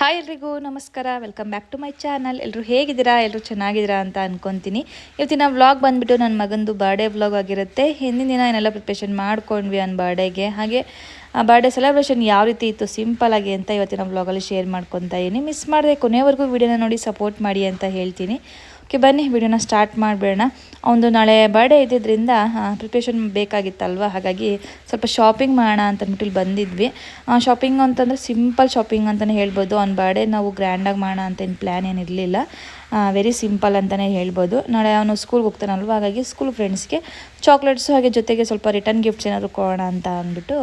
Hi ಎಲ್ರಿಗೂ, ನಮಸ್ಕಾರ. Welcome back to my channel ಎಲ್ಲರೂ ಹೇಗಿದ್ದೀರಾ? ಎಲ್ಲರೂ ಚೆನ್ನಾಗಿದ್ದೀರಾ ಅಂತ ಅನ್ಕೊತೀನಿ. ಇವತ್ತಿನ ವ್ಲಾಗ್ ಬಂದುಬಿಟ್ಟು ನನ್ನ ಮಗಂದು ಬರ್ಡೇ ವ್ಲಾಗ್ ಆಗಿರುತ್ತೆ. ಹಿಂದಿನ ದಿನ ಏನೆಲ್ಲ ಪ್ರಿಪ್ರೇಷನ್ ಮಾಡ್ಕೊಂಡ್ವಿ ನನ್ನ ಬರ್ಡೇಗೆ ಹಾಗೆ, ಆ ಬರ್ಡೇ ಸೆಲೆಬ್ರೇಷನ್ ಯಾವ ರೀತಿ ಇತ್ತು ಸಿಂಪಲ್ ಆಗಿ ಅಂತ ಇವತ್ತಿನ ವ್ಲಾಗಲ್ಲಿ ಶೇರ್ ಮಾಡ್ಕೊತಾ ಇದ್ದೀನಿ ಮಿಸ್ ಮಾಡಿದೆ ಕೊನೆವರೆಗೂ ವೀಡಿಯೋನ ನೋಡಿ ಸಪೋರ್ಟ್ ಮಾಡಿ ಅಂತ ಹೇಳ್ತೀನಿ. ಓಕೆ, ಬನ್ನಿ, ವಿಡಿಯೋನ ಸ್ಟಾರ್ಟ್ ಮಾಡಿಬಿಡೋಣ. ಅವನು ನಾಳೆ ಬರ್ಡೇ ಇದ್ದಿದ್ದರಿಂದ ಪ್ರಿಪ್ರೇಷನ್ ಬೇಕಾಗಿತ್ತಲ್ವ? ಹಾಗಾಗಿ ಸ್ವಲ್ಪ ಶಾಪಿಂಗ್ ಮಾಡೋಣ ಅಂತ ಅಂದ್ಬಿಟ್ಟು ಇಲ್ಲಿ ಬಂದಿದ್ವಿ. ಶಾಪಿಂಗ್ ಅಂತಂದರೆ ಸಿಂಪಲ್ ಶಾಪಿಂಗ್ ಅಂತಲೇ ಹೇಳ್ಬೋದು. ಅವ್ನ ಬರ್ಡೇ ನಾವು ಗ್ರ್ಯಾಂಡಾಗಿ ಮಾಡೋಣ ಅಂತ ಏನು ಪ್ಲ್ಯಾನ್ ಏನಿರಲಿಲ್ಲ ವೆರಿ ಸಿಂಪಲ್ ಅಂತಲೇ ಹೇಳ್ಬೋದು. ನಾಳೆ ಅವನು ಸ್ಕೂಲ್ಗೆ ಹೋಗ್ತಾನಲ್ವ? ಹಾಗಾಗಿ ಸ್ಕೂಲ್ ಫ್ರೆಂಡ್ಸ್ಗೆ ಚಾಕ್ಲೇಟ್ಸು ಹಾಗೆ ಜೊತೆಗೆ ಸ್ವಲ್ಪ ರಿಟರ್ನ್ ಗಿಫ್ಟ್ಸ್ ಏನಾದರೂ ಕೊಡೋಣ ಅಂತ ಅಂದ್ಬಿಟ್ಟು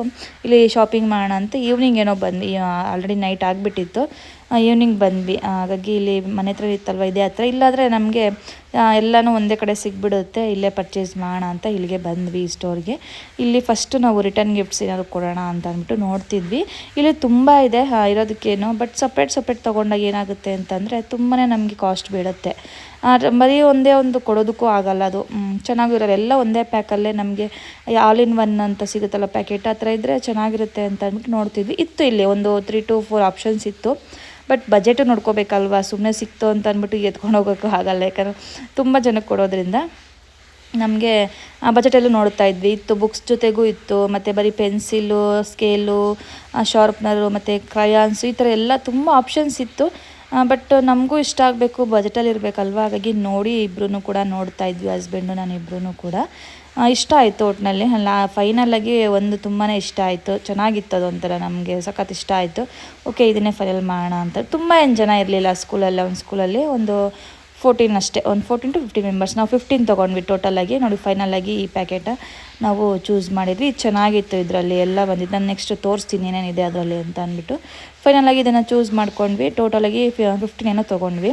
ಇಲ್ಲಿ ಶಾಪಿಂಗ್ ಮಾಡೋಣ ಅಂತ ಈವ್ನಿಂಗ್ ಏನೋ ಬಂದು ಆಲ್ರೆಡಿ ನೈಟ್ ಆಗಿಬಿಟ್ಟಿತ್ತು. ಈವ್ನಿಂಗ್ ಬಂದ್ವಿ. ಹಾಗಾಗಿ ಇಲ್ಲಿ ಮನೆ ಹತ್ರ ಇತ್ತಲ್ವ? ಇದೇ ಹತ್ರ. ಇಲ್ಲಾದರೆ ನಮಗೆ ಎಲ್ಲನೂ ಒಂದೇ ಕಡೆ ಸಿಗ್ಬಿಡುತ್ತೆ. ಇಲ್ಲೇ ಪರ್ಚೇಸ್ ಮಾಡೋಣ ಅಂತ ಇಲ್ಲಿಗೆ ಬಂದ್ವಿ ಈ ಸ್ಟೋರ್ಗೆ ಇಲ್ಲಿ ಫಸ್ಟು ನಾವು ರಿಟರ್ನ್ ಗಿಫ್ಟ್ಸ್ ಏನಾದರೂ ಕೊಡೋಣ ಅಂತ ಅಂದ್ಬಿಟ್ಟು ನೋಡ್ತಿದ್ವಿ. ಇಲ್ಲಿ ತುಂಬ ಇದೆ ಇರೋದಕ್ಕೇನು ಬಟ್ ಸಪ್ರೇಟ್ ಸಪ್ರೇಟ್ ತೊಗೊಂಡಾಗ ಏನಾಗುತ್ತೆ ಅಂತಂದರೆ ತುಂಬಾ ನಮಗೆ ಕಾಸ್ಟ್ ಬೀಳುತ್ತೆ. ಬರೀ ಒಂದೇ ಒಂದು ಕೊಡೋದಕ್ಕೂ ಆಗಲ್ಲ ಅದು. ಚೆನ್ನಾಗಿರೋಲ್ಲ ಎಲ್ಲ ಒಂದೇ ಪ್ಯಾಕಲ್ಲೇ ನಮಗೆ ಆಲ್ ಇನ್ ಒನ್ ಅಂತ ಸಿಗುತ್ತಲ್ಲ ಪ್ಯಾಕೆಟ್ ಆ ಥರ ಇದ್ದರೆ ಚೆನ್ನಾಗಿರುತ್ತೆ ಅಂತ ಅಂದ್ಬಿಟ್ಟು ನೋಡ್ತಿದ್ವಿ. ಇತ್ತು ಇಲ್ಲಿ ಒಂದು ತ್ರೀ ಟು ಫೋರ್ ಆಪ್ಷನ್ಸ್ ಇತ್ತು. ಬಟ್ ಬಜೆಟು ನೋಡ್ಕೋಬೇಕಲ್ವಾ? ಸುಮ್ಮನೆ ಸಿಕ್ತು ಅಂತ ಅಂದ್ಬಿಟ್ಟು ಎತ್ಕೊಂಡು ಹೋಗೋಕ್ಕೂ ಆಗಲ್ಲ. ಯಾಕಂದ್ರೆ ತುಂಬ ಜನಕ್ಕೆ ಕೊಡೋದ್ರಿಂದ ನಮಗೆ ಬಜೆಟಲ್ಲೂ ನೋಡ್ತಾ ಇದ್ವಿ. ಇತ್ತು ಬುಕ್ಸ್ ಜೊತೆಗೂ ಇತ್ತು. ಮತ್ತು ಬರೀ ಪೆನ್ಸಿಲು ಸ್ಕೇಲು ಶಾರ್ಪ್ನರು ಮತ್ತು ಕ್ರಯಾನ್ಸು ಈ ಥರ ಎಲ್ಲ ತುಂಬ ಆಪ್ಷನ್ಸ್ ಇತ್ತು. ಬಟ್ ನಮಗೂ ಇಷ್ಟ ಆಗಬೇಕು ಬಜೆಟಲ್ಲಿ ಇರಬೇಕಲ್ವ? ಹಾಗಾಗಿ ನೋಡಿ ಇಬ್ಬರೂ ಕೂಡ ನೋಡ್ತಾ ಇದ್ವಿ ಹಸ್ಬೆಂಡು ನಾನು ಇಬ್ಬರೂ ಕೂಡ. ಇಷ್ಟ ಆಯಿತು ಒಟ್ಟಿನಲ್ಲಿ ಅಲ್ಲ ಫೈನಲಾಗಿ ಒಂದು ತುಂಬಾ ಇಷ್ಟ ಆಯಿತು. ಚೆನ್ನಾಗಿತ್ತು ಅದೊಂಥರ ನಮಗೆ, ಸಖತ್ ಇಷ್ಟ ಆಯಿತು. ಓಕೆ ಇದನ್ನೇ ಫೈನಲ್ ಮಾಡೋಣ ಅಂತ. ತುಂಬ ಏನು ಜನ ಇರಲಿಲ್ಲ ಸ್ಕೂಲಲ್ಲಿ ಒಂದು ಸ್ಕೂಲಲ್ಲಿ ಒಂದು ಫೋರ್ಟೀನ್ ಅಷ್ಟೇ, ಒಂದು ಫೋರ್ಟೀನ್ ಟು ಫಿಫ್ಟೀನ್ ಮೆಂಬರ್ಸ್ ನಾವು ಫಿಫ್ಟೀನ್ ತೊಗೊಂಡ್ವಿ ಟೋಟಲಾಗಿ ನೋಡಿ ಫೈನಲಾಗಿ ಈ ಪ್ಯಾಕೆಟ ನಾವು ಚೂಸ್ ಮಾಡಿದ್ವಿ. ಚೆನ್ನಾಗಿತ್ತು ಇದರಲ್ಲಿ, ಎಲ್ಲ ಬಂದಿದ್ದು ನಾನು ನೆಕ್ಸ್ಟ್ ತೋರಿಸ್ತೀನಿ ಏನೇನಿದೆ ಅದರಲ್ಲಿ ಅಂತ ಅಂದ್ಬಿಟ್ಟು. ಫೈನಲಾಗಿ ಇದನ್ನು ಚೂಸ್ ಮಾಡ್ಕೊಂಡ್ವಿ. ಟೋಟಲಾಗಿ ಫಿಫ್ಟೀನ್ ಏನೋ ತೊಗೊಂಡ್ವಿ.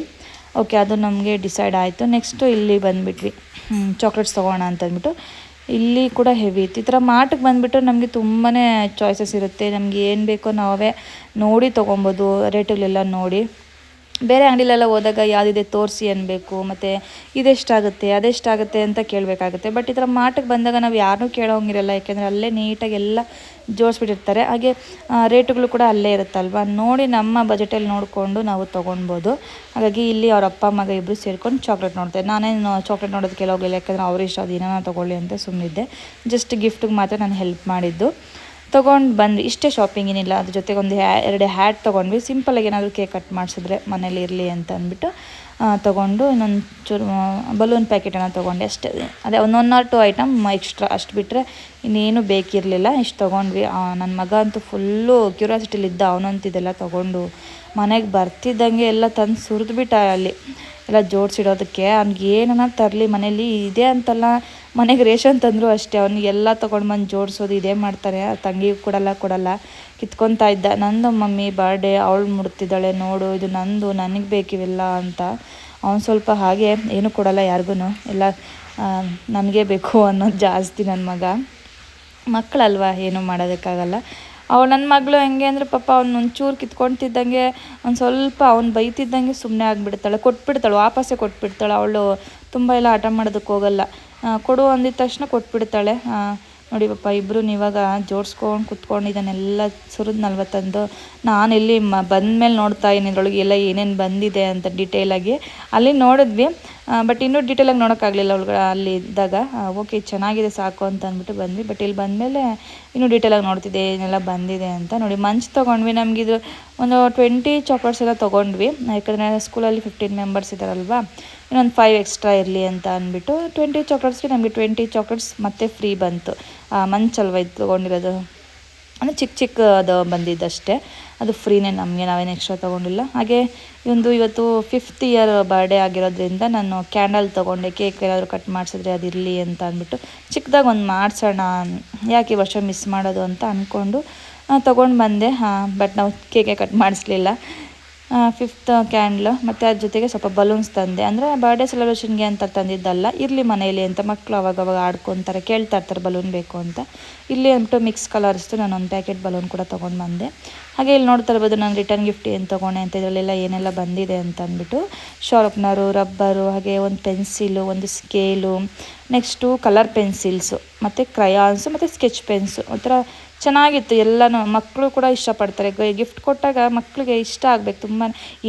ಓಕೆ ಅದು ನಮಗೆ ಡಿಸೈಡ್ ಆಯಿತು. ನೆಕ್ಸ್ಟು ಇಲ್ಲಿ ಬಂದುಬಿಟ್ವಿ. ಚಾಕ್ಲೇಟ್ಸ್ ತೊಗೋಣ ಅಂತಂದ್ಬಿಟ್ಟು ಇಲ್ಲಿ ಕೂಡ ಹೆವಿ ಇತ್ತು. ಈ ಥರ ಮಾರ್ಟ್ಗೆ ಬಂದುಬಿಟ್ಟು ನಮಗೆ ತುಂಬಾ ಚಾಯ್ಸಸ್ ಇರುತ್ತೆ. ನಮಗೆ ಏನು ಬೇಕೋ ನಾವೇ ನೋಡಿ ತೊಗೊಬೋದು. ರೇಟುಗಳೆಲ್ಲ ನೋಡಿ. ಬೇರೆ ಅಂಗಡಿಲೆಲ್ಲ ಹೋದಾಗ ಯಾವುದಿದೆ ತೋರಿಸಿ ಅನ್ಬೇಕು, ಮತ್ತು ಇದೆಷ್ಟಾಗುತ್ತೆ, ಅದೆಷ್ಟಾಗುತ್ತೆ ಅಂತ ಕೇಳಬೇಕಾಗುತ್ತೆ. ಬಟ್ ಈ ಥರ ಮಾಟಕ್ಕೆ ಬಂದಾಗ ನಾವು ಯಾರನ್ನೂ ಕೇಳೋಂಗಿರಲ್ಲ, ಯಾಕೆಂದರೆ ಅಲ್ಲೇ ನೀಟಾಗಿ ಎಲ್ಲ ಜೋಡಿಸ್ಬಿಟ್ಟಿರ್ತಾರೆ. ಹಾಗೆ ರೇಟುಗಳು ಕೂಡ ಅಲ್ಲೇ ಇರುತ್ತಲ್ವ? ನೋಡಿ ನಮ್ಮ ಬಜೆಟಲ್ಲಿ ನೋಡಿಕೊಂಡು ನಾವು ತೊಗೊಳ್ಬೋದು ಹಾಗಾಗಿ ಇಲ್ಲಿ ಅವ್ರ ಅಪ್ಪ ಮಗ ಇಬ್ಬರು ಸೇರ್ಕೊಂಡು ಚಾಕ್ಲೇಟ್ ನೋಡ್ತಾರೆ ನಾನೇನು ಚಾಕ್ಲೇಟ್ ನೋಡೋದಕ್ಕೆ ಹೋಗಿಲ್ಲ ಯಾಕಂದರೆ ಅವ್ರ ಇಷ್ಟ, ಅದು ಏನೋ ತೊಗೊಳ್ಳಿ ಅಂತ ಸುಮ್ಮನಿದ್ದೆ ಜಸ್ಟ್ ಗಿಫ್ಟಿಗೆ ಮಾತ್ರ ನಾನು ಹೆಲ್ಪ್ ಮಾಡಿದ್ದು. ತೊಗೊಂಡು ಬಂದ್ವಿ. ಇಷ್ಟೇ ಶಾಪಿಂಗ್ ಏನಿಲ್ಲ, ಅದ್ರ ಜೊತೆಗೆ ಒಂದು ಹ್ಯಾ, ಎರಡು ಹ್ಯಾಟ್ ತೊಗೊಂಡ್ವಿ. ಸಿಂಪಲಾಗಿ ಏನಾದರೂ ಕೇಕ್ ಕಟ್ ಮಾಡಿಸಿದ್ರೆ ಮನೇಲಿ ಇರಲಿ ಅಂತ ಅಂದ್ಬಿಟ್ಟು ತೊಗೊಂಡು ಇನ್ನೊಂದು ಚೂರು ಬಲೂನ್ ಪ್ಯಾಕೆಟನ್ನು ತೊಗೊಂಡೆ ಅಷ್ಟೇ. ಅದೇ ಒಂದು one or two item extra ಅಷ್ಟು ಬಿಟ್ಟರೆ ಇನ್ನೇನು ಬೇಕಿರಲಿಲ್ಲ. ಇಷ್ಟು ತೊಗೊಂಡ್ವಿ. ನನ್ನ ಮಗ ಅಂತೂ ಫುಲ್ಲು ಕ್ಯೂರಿಯಾಸಿಟಿಲಿದ್ದ ಅವನಂತಿದ್ದೆಲ್ಲ ತೊಗೊಂಡು ಮನೆಗೆ ಬರ್ತಿದ್ದಂಗೆ ಎಲ್ಲ ತಂದು ಸುರಿದ್ಬಿಟ್ಟ ಅಲ್ಲಿ. ಎಲ್ಲ ಜೋಡಿಸಿಡೋದಕ್ಕೆ. ಅವ್ನಿಗೆ ಏನನ್ನ ತರಲಿ ಮನೇಲಿ. ಇದೆ ಅಂತಲ್ಲ, ಮನೆಗೆ ರೇಷನ್ ತಂದರೂ ಅಷ್ಟೇ. ಅವ್ನಿಗೆ ಎಲ್ಲ ತೊಗೊಂಡು ಬಂದು ಜೋಡಿಸೋದು ಇದೇ ಮಾಡ್ತಾರೆ. ತಂಗಿಗೆ ಕೊಡಲ್ಲ ಕೊಡಲ್ಲ. ಕಿತ್ಕೊತಾ ಇದ್ದ. ನಂದು ಮಮ್ಮಿ ಬರ್ಡೇ ಅವಳು ಮುಡ್ತಿದ್ದಾಳೆ. ನೋಡು, ಇದು ನಂದು, ನನಗೆ ಬೇಕಿವೆಲ್ಲ ಅಂತ. ಅವ್ನು ಸ್ವಲ್ಪ ಹಾಗೆ, ಏನು ಕೊಡಲ್ಲ ಯಾರಿಗೂ ಎಲ್ಲ ನನಗೆ ಬೇಕು ಅನ್ನೋದು ಜಾಸ್ತಿ ನನ್ನ ಮಗ. ಮಕ್ಕಳಲ್ವ ಏನು ಮಾಡೋದಕ್ಕಾಗಲ್ಲ. ಅವಳು ನನ್ನ ಮಗಳು ಹೆಂಗೆ ಅಂದರೆ ಪಾಪ ಅವ್ನು ಒಂಚೂರು ಕಿತ್ಕೊಳ್ತಿದ್ದಂಗೆ ಒಂದು ಸ್ವಲ್ಪ ಅವ್ನು ಬೈತಿದ್ದಂಗೆ ಸುಮ್ಮನೆ ಆಗಿಬಿಡ್ತಾಳೆ. ಕೊಟ್ಬಿಡ್ತಾಳೆ, ವಾಪಸ್ಸೇ ಕೊಟ್ಬಿಡ್ತಾಳೆ. ಅವಳು ತುಂಬ ಎಲ್ಲ ಆಟ ಮಾಡೋದಕ್ಕೆ ಹೋಗಲ್ಲ. ಕೊಡು ಅಂದಿದ ತಕ್ಷಣ ಕೊಟ್ಬಿಡ್ತಾಳೆ. ನೋಡಿ ಪಾಪ ಇಬ್ಬರು ಇವಾಗ ಜೋಡಿಸ್ಕೊಂಡು ಕುತ್ಕೊಂಡು ಇದನ್ನೆಲ್ಲ ಸುರಿದು ನಲ್ವತ್ತಂದು ನಾನು ಇಲ್ಲಿ ಮ, ಬಂದಮೇಲೆ ನೋಡ್ತಾ ಇದ್ದೀನಿ. ಇದ್ರೊಳಗೆ ಎಲ್ಲ ಏನೇನು ಬಂದಿದೆ ಅಂತ ಡೀಟೇಲಾಗಿ ಅಲ್ಲಿ ನೋಡಿದ್ವಿ. ಬಟ್ ಇನ್ನೂ ಡೀಟೇಲಾಗಿ ನೋಡೋಕ್ಕಾಗಲಿಲ್ಲ ಅವಳುಗಳ ಅಲ್ಲಿ ಇದ್ದಾಗ. ಓಕೆ ಚೆನ್ನಾಗಿದೆ ಸಾಕು ಅಂತ ಅಂದ್ಬಿಟ್ಟು ಬಂದ್ವಿ. ಬಟ್ ಇಲ್ಲಿ ಬಂದಮೇಲೆ ಇನ್ನೂ ಡೀಟೇಲಾಗಿ ನೋಡ್ತಿದ್ದೆ, ಏನೆಲ್ಲ ಬಂದಿದೆ ಅಂತ ನೋಡಿ. ಮಂಚ್ ತೊಗೊಂಡ್ವಿ. ನಮಗಿದು ಒಂದು ಟ್ವೆಂಟಿ ಚಾಕ್ಲೇಟ್ಸ್ ಎಲ್ಲ ತೊಗೊಂಡ್ವಿ. ಯಾಕಂದರೆ ಸ್ಕೂಲಲ್ಲಿ ಫಿಫ್ಟೀನ್ ಮೆಂಬರ್ಸ್ ಇದ್ದಾರಲ್ವಾ. ಇನ್ನೊಂದು ಫೈವ್ ಎಕ್ಸ್ಟ್ರಾ ಇರಲಿ ಅಂತ ಅಂದ್ಬಿಟ್ಟು ಟ್ವೆಂಟಿ ಚಾಕ್ಲೇಟ್ಸ್ಗೆ ನಮಗೆ ಟ್ವೆಂಟಿ ಚಾಕ್ಲೇಟ್ಸ್ ಮತ್ತೆ ಫ್ರೀ ಬಂತು. ಮಂಚಲ್ವ ಇದು ತೊಗೊಂಡಿರೋದು? ಅಂದರೆ ಚಿಕ್ಕ ಚಿಕ್ಕ ಅದು ಬಂದಿದ್ದಷ್ಟೇ. ಅದು ಫ್ರೀನೇ ನಮಗೆ, ನಾವೇನು ಎಕ್ಸ್ಟ್ರಾ ತೊಗೊಂಡಿಲ್ಲ. ಹಾಗೆ ಒಂದು ಇವತ್ತು ಫಿಫ್ತ್ ಇಯರ್ ಬರ್ಡೇ ಆಗಿರೋದ್ರಿಂದ ನಾನು ಕ್ಯಾಂಡಲ್ ತೊಗೊಂಡೆ ಕೇಕ್ ಏನಾದರೂ ಕಟ್ ಮಾಡಿಸಿದ್ರೆ ಅದಿರಲಿ ಅಂತ ಅಂದ್ಬಿಟ್ಟು ಚಿಕ್ಕದಾಗಿ ಒಂದು ಮಾಡಿಸೋಣ ಯಾಕೆ ಈ ವರ್ಷ ಮಿಸ್ ಮಾಡೋದು ಅಂತ ಅಂದ್ಕೊಂಡು ತೊಗೊಂಡು ಬಂದೆ. ಹಾಂ ಬಟ್ ನಾವು ಕೇಕೆ ಕಟ್ ಮಾಡಿಸ್ಲಿಲ್ಲ. ಫಿಫ್ತ್ ಕ್ಯಾಂಡ್ಲು ಮತ್ತು ಅದ್ರ ಜೊತೆಗೆ ಸ್ವಲ್ಪ ಬಲೂನ್ಸ್ ತಂದೆ. ಅಂದರೆ ಬರ್ಡೇ ಸೆಲೆಬ್ರೇಷನ್ಗೆ ಅಂತ ತಂದಿದ್ದಲ್ಲ, ಇರಲಿ ಮನೆಯಲ್ಲಿ ಅಂತ ಮಕ್ಕಳು ಅವಾಗ ಅವಾಗ ಆಡ್ಕೊತಾರೆ, ಕೇಳ್ತಾ ಇರ್ತಾರೆ ಬಲೂನ್ ಬೇಕು ಅಂತ. ಇಲ್ಲಿ ಅಂದ್ಬಿಟ್ಟು ಮಿಕ್ಸ್ ಕಲರ್ಸ್ದು ನಾನು ಒಂದು ಪ್ಯಾಕೆಟ್ ಬಲೂನ್ ಕೂಡ ತೊಗೊಂಡು ಬಂದೆ. ಹಾಗೆ ಇಲ್ಲಿ ನೋಡ್ತಾ ಇರ್ಬೋದು ನಾನು ರಿಟರ್ನ್ ಗಿಫ್ಟ್ ಏನು ತೊಗೊಂಡೆ ಅಂತ, ಇದರಲ್ಲೆಲ್ಲ ಏನೆಲ್ಲ ಬಂದಿದೆ ಅಂತ ಅಂದ್ಬಿಟ್ಟು ಶಾರ್ಪ್ನರು ರಬ್ಬರು ಹಾಗೆ ಒಂದು ಪೆನ್ಸಿಲು ಒಂದು ಸ್ಕೇಲು ನೆಕ್ಸ್ಟು ಕಲರ್ ಪೆನ್ಸಿಲ್ಸು ಮತ್ತು ಕ್ರಯಾನ್ಸು ಮತ್ತು ಸ್ಕೆಚ್ ಪೆನ್ಸು ಒಂಥರ ಚೆನ್ನಾಗಿತ್ತು, ಎಲ್ಲನೂ. ಮಕ್ಕಳು ಕೂಡ ಇಷ್ಟಪಡ್ತಾರೆ. ಗಿಫ್ಟ್ ಕೊಟ್ಟಾಗ ಮಕ್ಕಳಿಗೆ ಇಷ್ಟ ಆಗಬೇಕು. ತುಂಬ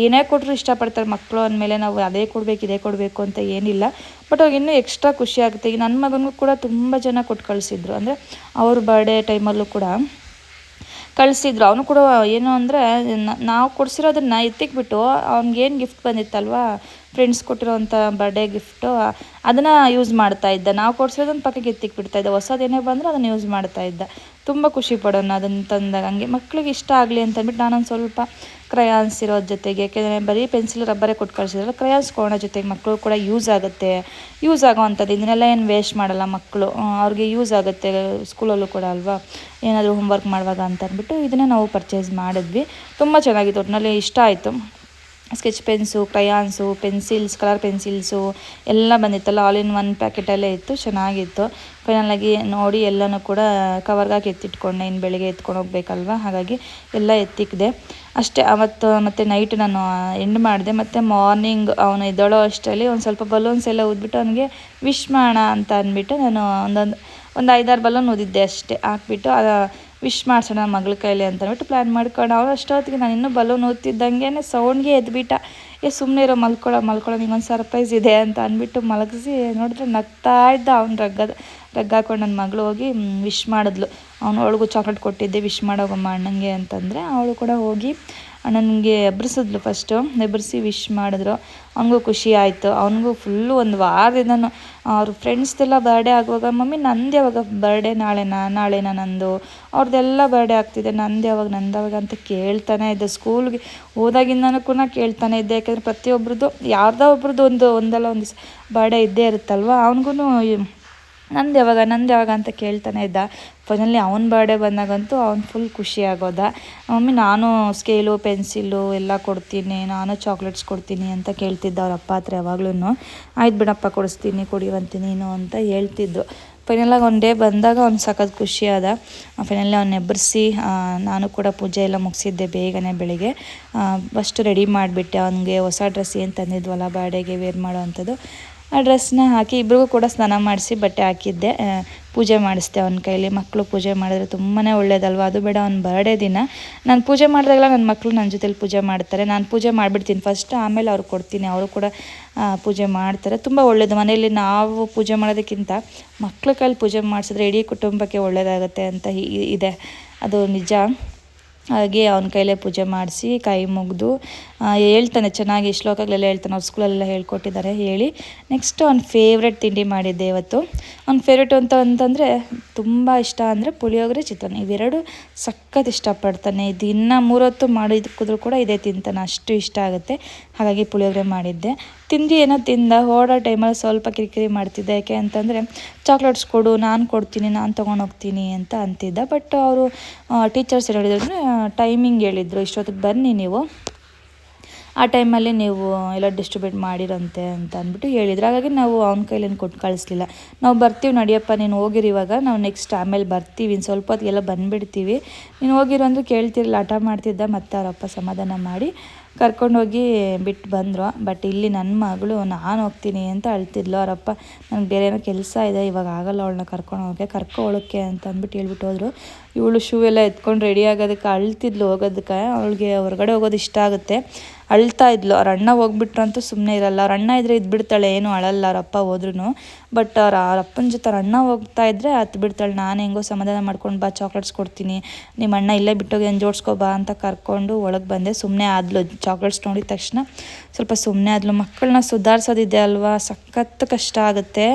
ಏನೇ ಕೊಟ್ಟರು ಇಷ್ಟಪಡ್ತಾರೆ ಮಕ್ಕಳು ಅಂದಮೇಲೆ ನಾವು ಅದೇ ಕೊಡಬೇಕು, ಇದೇ ಕೊಡಬೇಕು ಅಂತ ಏನಿಲ್ಲ. ಬಟ್ ಅವಾಗ ಇನ್ನೂ ಎಕ್ಸ್ಟ್ರಾ ಖುಷಿ ಆಗುತ್ತೆ. ಈಗ ನನ್ನ ಮಗನಿಗೂ ಕೂಡ ತುಂಬ ಜನ ಕೊಟ್ಟು ಕಳಿಸಿದ್ರು. ಅಂದರೆ ಅವ್ರ ಬರ್ಡೇ ಟೈಮಲ್ಲೂ ಕೂಡ ಕಳಿಸಿದ್ರು. ಅವನು ಕೂಡ ಏನು ಅಂದರೆ ನಾವು ಕೊಡಿಸಿರೋದನ್ನ ಎತ್ತಿಕ್ಬಿಟ್ಟು ಅವ್ನಿಗೇನು ಗಿಫ್ಟ್ ಬಂದಿತ್ತಲ್ವಾ? ಫ್ರೆಂಡ್ಸ್ ಕೊಟ್ಟಿರೋವಂಥ ಬರ್ಡೇ ಗಿಫ್ಟು ಅದನ್ನು ಯೂಸ್ ಮಾಡ್ತಾ ಇದ್ದ. ನಾವು ಕೊಡ್ಸಿರೋದನ್ನ ಪಕ್ಕಕ್ಕೆ ಎತ್ತಿಕ್ಬಿಡ್ತಾ ಇದ್ದ. ಹೊಸದೇನೇ ಬಂದರೆ ಅದನ್ನು ಯೂಸ್ ಮಾಡ್ತಾ ಇದ್ದೆ. ತುಂಬ ಖುಷಿ ಪಡೋಣ ಅದನ್ನು ತಂದಾಗ. ಹಂಗೆ ಮಕ್ಳಿಗೆ ಇಷ್ಟ ಆಗಲಿ ಅಂತ ಅಂದ್ಬಿಟ್ಟು ನಾನೊಂದು ಸ್ವಲ್ಪ ಕ್ರಯಾನ್ಸ್ ಇರೋದ್ರ ಜೊತೆಗೆ, ಯಾಕೆಂದರೆ ಬರೀ ಪೆನ್ಸಿಲ್ ರಬ್ಬರೇ ಕೊಟ್ಟು ಕಳಿಸಿದ್ರಲ್ಲ ಕ್ರಯಾನ್ಸ್ ಕೊಡೋ ಜೊತೆಗೆ ಮಕ್ಕಳು ಕೂಡ ಯೂಸ್ ಆಗುತ್ತೆ. ಯೂಸ್ ಆಗೋವಂಥದ್ದು ಇದನ್ನೆಲ್ಲ ಏನು ವೇಸ್ಟ್ ಮಾಡಲ್ಲ ಮಕ್ಕಳು ಅವ್ರಿಗೆ ಯೂಸ್ ಆಗುತ್ತೆ ಸ್ಕೂಲಲ್ಲೂ ಕೂಡ ಅಲ್ವಾ? ಏನಾದರೂ ಹೋಮ್ವರ್ಕ್ ಮಾಡುವಾಗ ಅಂತ ಅಂದ್ಬಿಟ್ಟು ಇದನ್ನೇ ನಾವು ಪರ್ಚೇಸ್ ಮಾಡಿದ್ವಿ. ತುಂಬ ಚೆನ್ನಾಗಿತ್ತು. ಒಟ್ಟಿನಲ್ಲಿ ಇಷ್ಟ ಆಯಿತು. Sketch pens, crayons, pencils, colour pencils ಎಲ್ಲ ಬಂದಿತ್ತಲ್ಲ ಆಲ್ ಇನ್ ಒನ್ ಪ್ಯಾಕೆಟಲ್ಲೇ ಇತ್ತು, ಚೆನ್ನಾಗಿತ್ತು. ಫೈನಲಾಗಿ ನೋಡಿ ಎಲ್ಲನೂ ಕೂಡ ಕವರ್ಗಾಗಿ ಎತ್ತಿಟ್ಕೊಂಡೆ ಇನ್ನು ಬೆಳಿಗ್ಗೆ ಎತ್ಕೊಂಡು ಹೋಗ್ಬೇಕಲ್ವ? ಹಾಗಾಗಿ ಎಲ್ಲ ಎತ್ತಿಕ್ಕಿದೆ ಅಷ್ಟೇ, ಅವತ್ತು ಮತ್ತು ನೈಟ್ ನಾನು ಎಂಡ್ ಮಾಡಿದೆ. ಮತ್ತು ಮಾರ್ನಿಂಗ್ ಅವನು ಎದ್ದಳೋ ಅಷ್ಟರಲ್ಲಿ ಒಂದು ಸ್ವಲ್ಪ ಬಲೂನ್ಸ್ ಎಲ್ಲ ಊದ್ಬಿಟ್ಟು ಅವನಿಗೆ ವಿಶ್ ಮಾಡೋಣ ಅಂತ ಅಂದ್ಬಿಟ್ಟು ನಾನು ಒಂದೊಂದು, ಒಂದು ಐದಾರು ಬಲೂನ್ ಊದಿದ್ದೆ ಅಷ್ಟೇ. ಹಾಕ್ಬಿಟ್ಟು ವಿಶ್ ಮಾಡ್ಸೋಣ ಮಗಳ ಕೈಲಿ ಅಂತ ಅಂದ್ಬಿಟ್ಟು ಪ್ಲ್ಯಾನ್ ಮಾಡ್ಕೊಂಡು ಅವ್ರು ಅಷ್ಟೊತ್ತಿಗೆ ನಾನು ಇನ್ನೂ ಬಲೂನ್ ಓದ್ತಿದ್ದಂಗೆ ಸೌಂಡ್ಗೆ ಎದ್ಬಿಟ್ಟ. ಏ ಸುಮ್ಮನೆ ಇರೋ ಮಲ್ಕೊಳ್ಳೋ ಮಲ್ಕೊಳ್ಳೋ ನಿಂಗೊಂದು ಸರ್ಪ್ರೈಸ್ ಇದೆ ಅಂತ ಅಂದ್ಬಿಟ್ಟು ಮಲಗಿಸಿ ನೋಡಿದ್ರೆ ನಗ್ತಾ ಇದ್ದ ಅವ್ನು ರಗ್ಗದ ರಗ್ ಹಾಕೊಂಡು ನನ್ನ ಮಗಳು ಹೋಗಿ ವಿಶ್ ಮಾಡಿದ್ಲು. ಅವನು ಅವಳಿಗೂ ಚಾಕ್ಲೇಟ್ ಕೊಟ್ಟಿದ್ದೆ ವಿಶ್ ಮಾಡೋಗಮ್ಮ ಅಣ್ಣಂಗೆ ಅಂತಂದರೆ ಅವಳು ಕೂಡ ಹೋಗಿ ಅಣ್ಣನಿಗೆ ಎಬ್ರಿಸಿದ್ಲು ಫಸ್ಟು ಎಬ್ಬರಿಸಿ ವಿಶ್ ಮಾಡಿದ್ರು. ಅವನಿಗೂ ಖುಷಿ ಆಯಿತು. ಅವನಿಗೂ ಫುಲ್ಲು ಒಂದು ವಾರದಿಂದನು ಅವ್ರ ಫ್ರೆಂಡ್ಸ್ದೆಲ್ಲ ಬರ್ಡೇ ಆಗುವಾಗ, ಮಮ್ಮಿ, ನಂದು ಯಾವಾಗ ಬರ್ಡೇ ನಾಳೆನಾ? ನಾಳೆನಾ ನಂದು? ಅವ್ರದ್ದೆಲ್ಲ ಬರ್ಡೇ ಆಗ್ತಿದೆ. ನಂದು ಯಾವಾಗ ನಂದು ಯಾವಾಗ? ಅಂತ ಕೇಳ್ತಾನೆ ಇದ್ದೆ. ಸ್ಕೂಲ್ಗೆ ಹೋದಾಗಿಂದನೂ ಕೂಡ ಕೇಳ್ತಾನೆ ಇದ್ದೆ. ಯಾಕೆಂದರೆ ಪ್ರತಿಯೊಬ್ರದ್ದು, ಯಾರ್ದೋ ಒಬ್ರದ್ದು ಒಂದು, ಒಂದಲ್ಲ, ಒಂದು ಬರ್ಡೇ ಇದ್ದೇ ಇರುತ್ತಲ್ವ? ಅವನಿಗೂ ನಂದು ಯಾವಾಗ ನಂದು ಯಾವಾಗ? ಅಂತ ಕೇಳ್ತಾನೆ ಇದ್ದ. ಫೈನಲಿ ಅವನ ಬರ್ಡೇ ಬಂದಾಗಂತೂ ಅವ್ನು ಫುಲ್ ಖುಷಿ ಆಗೋದ. ಮಮ್ಮಿ, ನಾನು ಸ್ಕೇಲು ಪೆನ್ಸಿಲು ಎಲ್ಲ ಕೊಡ್ತೀನಿ, ನಾನು ಚಾಕ್ಲೇಟ್ಸ್ ಕೊಡ್ತೀನಿ ಅಂತ ಕೇಳ್ತಿದ್ದ ಅವ್ರ ಅಪ್ಪ ಹತ್ರ ಯಾವಾಗ್ಲೂ ಆಯ್ತು ಬಿಡಪ್ಪ, ಕೊಡಿಸ್ತೀನಿ ಕುಡಿಯುವಂತೀನಿ ನೀನು ಅಂತ ಹೇಳ್ತಿದ್ದು ಫೈನಲಾಗಿ ಒಂದು ಡೇ ಬಂದಾಗ ಅವ್ನು ಸಖತ್ ಖುಷಿ ಆದ. ಫೈನಲಿ ಅವ್ನು ಎಬ್ಬರಿಸಿ ನಾನು ಕೂಡ ಪೂಜೆ ಎಲ್ಲ ಮುಗಿಸಿದ್ದೆ ಬೇಗನೆ ಬೆಳಿಗ್ಗೆ. ಫಸ್ಟ್ ರೆಡಿ ಮಾಡಿಬಿಟ್ಟೆ. ಅವನಿಗೆ ಹೊಸ ಡ್ರೆಸ್ ಏನು ತಂದಿದ್ವಲ್ಲ ಬರ್ಡೇಗೆ ವೇರ್ ಮಾಡೋ ಅಂಥದ್ದು. ಆ ಡ್ರೆಸ್ನ ಹಾಕಿ ಇಬ್ರಿಗೂ ಕೂಡ ಸ್ನಾನ ಮಾಡಿಸಿ ಬಟ್ಟೆ ಹಾಕಿದ್ದೆ. ಪೂಜೆ ಮಾಡಿಸ್ದೆ ಅವನ ಕೈಲಿ. ಮಕ್ಕಳು ಪೂಜೆ ಮಾಡಿದ್ರೆ ತುಂಬಾ ಒಳ್ಳೇದಲ್ವ? ಅದು ಬೇಡ, ಅವ್ನ ಬರ್ಡೇ ದಿನ. ನಾನು ಪೂಜೆ ಮಾಡಿದಾಗೆಲ್ಲ ನನ್ನ ಮಕ್ಕಳು ನನ್ನ ಜೊತೆಲಿ ಪೂಜೆ ಮಾಡ್ತಾರೆ. ನಾನು ಪೂಜೆ ಮಾಡಿಬಿಡ್ತೀನಿ. ಫಸ್ಟ್ ಆಮೇಲೆ ಅವ್ರು ಕೊಡ್ತೀನಿ. ಅವರು ಕೂಡ ಪೂಜೆ ಮಾಡ್ತಾರೆ. ತುಂಬ ಒಳ್ಳೇದು. ಮನೆಯಲ್ಲಿ ನಾವು ಪೂಜೆ ಮಾಡೋದಕ್ಕಿಂತ ಮಕ್ಕಳ ಕೈಲಿ ಪೂಜೆ ಮಾಡಿಸಿದ್ರೆ ಇಡೀ ಕುಟುಂಬಕ್ಕೆ ಒಳ್ಳೆಯದಾಗುತ್ತೆ ಅಂತ ಇದೆ. ಅದು ನಿಜ. ಹಾಗೆ ಅವನ ಕೈಲೇ ಪೂಜೆ ಮಾಡಿಸಿ ಕೈ ಮುಗಿದು ಹೇಳ್ತಾನೆ, ಚೆನ್ನಾಗಿ ಶ್ಲೋಕಗಳೆಲ್ಲ ಹೇಳ್ತಾನೆ, ಅವ್ರ ಸ್ಕೂಲಲ್ಲೆಲ್ಲ ಹೇಳ್ಕೊಟ್ಟಿದ್ದಾರೆ, ಹೇಳಿ. ನೆಕ್ಸ್ಟ್ ಅವ್ನ ಫೇವ್ರೆಟ್ ತಿಂಡಿ ಮಾಡಿದ್ದೆ ಇವತ್ತು. ಅವ್ನ ಫೇವ್ರೆಟ್ ಅಂತ ಅಂತಂದರೆ ತುಂಬ ಇಷ್ಟ ಅಂದರೆ ಪುಳಿಯೋಗರೆ, ಚಿತ್ರಾನ್ನ. ಇವೆರಡು ಸಖತ್ ಇಷ್ಟಪಡ್ತಾನೆ. ದಿನ ಮೂರೊತ್ತು ಮಾಡಿದ್ಕಿದ್ರು ಕೂಡ ಇದೇ ತಿಂತಾನೆ, ಅಷ್ಟು ಇಷ್ಟ ಆಗುತ್ತೆ. ಹಾಗಾಗಿ ಪುಳಿಯೋಗರೆ ಮಾಡಿದ್ದೆ. ತಿಂಡಿ ಏನೋ ತಿಂದ ಓಡೋ ಟೈಮಲ್ಲಿ ಸ್ವಲ್ಪ ಕಿರಿಕಿರಿ ಮಾಡ್ತಿದ್ದೆ. ಯಾಕೆ ಅಂತಂದರೆ, ಚಾಕ್ಲೇಟ್ಸ್ ಕೊಡು, ನಾನು ಕೊಡ್ತೀನಿ, ನಾನು ತೊಗೊಂಡು ಹೋಗ್ತೀನಿ ಅಂತ ಅಂತಿದ್ದ. ಬಟ್ ಅವರು ಟೀಚರ್ಸ್ ಹೇಳಿದ್ರು ಟೈಮಿಂಗ್ ಹೇಳಿದರು. ಇಷ್ಟೊತ್ತಿಗೆ ಬನ್ನಿ ನೀವು. ಆ ಟೈಮಲ್ಲಿ ನೀವು ಎಲ್ಲ ಡಿಸ್ಟ್ರಿಬ್ಯೂಟ್ ಮಾಡಿರಂತೆ ಅಂತ ಅಂದ್ಬಿಟ್ಟು ಹೇಳಿದ್ರು. ಹಾಗಾಗಿ ನಾವು ಅವ್ನ ಕೈಲೇನು ಕೊಟ್ಟು ಕಳಿಸ್ಲಿಲ್ಲ. ನಾವು ಬರ್ತೀವಿ ನಡಿಯಪ್ಪ, ನೀನು ಹೋಗಿರಿ ಇವಾಗ. ನಾವು ನೆಕ್ಸ್ಟ್ ಆಮೇಲೆ ಬರ್ತೀವಿ. ಇನ್ನು ಸ್ವಲ್ಪ ಹೊತ್ತಿಗೆಲ್ಲ ಬಂದುಬಿಡ್ತೀವಿ. ನೀನು ಹೋಗಿರೋ ಅಂದ್ರೆ ಕೇಳ್ತಿರಲಿಲ್ಲ. ಹಠ ಮಾಡ್ತಿದ್ದ. ಮತ್ತು ಅವರಪ್ಪ ಸಮಾಧಾನ ಮಾಡಿ ಕರ್ಕೊಂಡೋಗಿ ಬಿಟ್ಟು ಬಂದರು. ಬಟ್ ಇಲ್ಲಿ ನನ್ನ ಮಗಳು, ನಾನು ಹೋಗ್ತೀನಿ ಅಂತ ಅಳ್ತಿದ್ಲು. ಅವರಪ್ಪ ನನಗೆ ಬೇರೆ ಏನೋ ಕೆಲಸ ಇದೆ, ಇವಾಗ ಆಗಲ್ಲ, ಅವಳನ್ನ ಕರ್ಕೊಂಡು ಹೋಗಕ್ಕೆ, ಕರ್ಕೊ ಅಂತ ಅಂದ್ಬಿಟ್ಟು ಹೇಳ್ಬಿಟ್ಟು ಹೋದರು. ಇವಳು ಶೂ ಎಲ್ಲ ಎತ್ಕೊಂಡು ರೆಡಿ ಆಗೋದಕ್ಕೆ ಅಳ್ತಿದ್ಲು ಹೋಗೋದಕ್ಕೆ. ಅವಳಿಗೆ ಹೊರಗಡೆ ಹೋಗೋದು ಇಷ್ಟ ಆಗುತ್ತೆ. ಅಳ್ತಾ ಇದ್ಲು. ಅವ್ರ ಅಣ್ಣ ಹೋಗ್ಬಿಟ್ರಂತೂ ಸುಮ್ಮನೆ ಇರಲ್ಲ. ಅವ್ರ ಅಣ್ಣ ಇದ್ರೆ ಇದ್ಬಿಡ್ತಾಳೆ. ಏನು ಅಳಲ್ಲ ಅವ್ರ ಅಪ್ಪ ಹೋದ್ರೂ ಬಟ್ ಅವ್ರ ಅವ್ರ ಅಪ್ಪನ ಜೊತೆ ಅವ್ರ ಅಣ್ಣ ಹೋಗ್ತಾ ಇದ್ರೆ ಹತ್ತು ಬಿಡ್ತಾಳೆ. ನಾನು ಹೆಂಗೋ ಸಮಾಧಾನ ಮಾಡ್ಕೊಂಡು ಬಾ ಚಾಕ್ಲೇಟ್ಸ್ ಕೊಡ್ತೀನಿ. ನಿಮ್ಮ ಅಣ್ಣ ಇಲ್ಲೇ ಬಿಟ್ಟೋಗಿ ಏನು ಜೋಡಿಸ್ಕೊ ಬಾ ಅಂತ ಕರ್ಕೊಂಡು ಒಳಗೆ ಬಂದೆ. ಸುಮ್ಮನೆ ಆದ್ಲು. ಚಾಕ್ಲೇಟ್ಸ್ ನೋಡಿದ ತಕ್ಷಣ ಸ್ವಲ್ಪ ಸುಮ್ಮನೆ ಆದ್ಲು. ಮಕ್ಕಳನ್ನ ಸುಧಾರಿಸೋದಿದೆ ಅಲ್ವಾ? ಸಖತ್ ಕಷ್ಟ ಆಗುತ್ತೆ.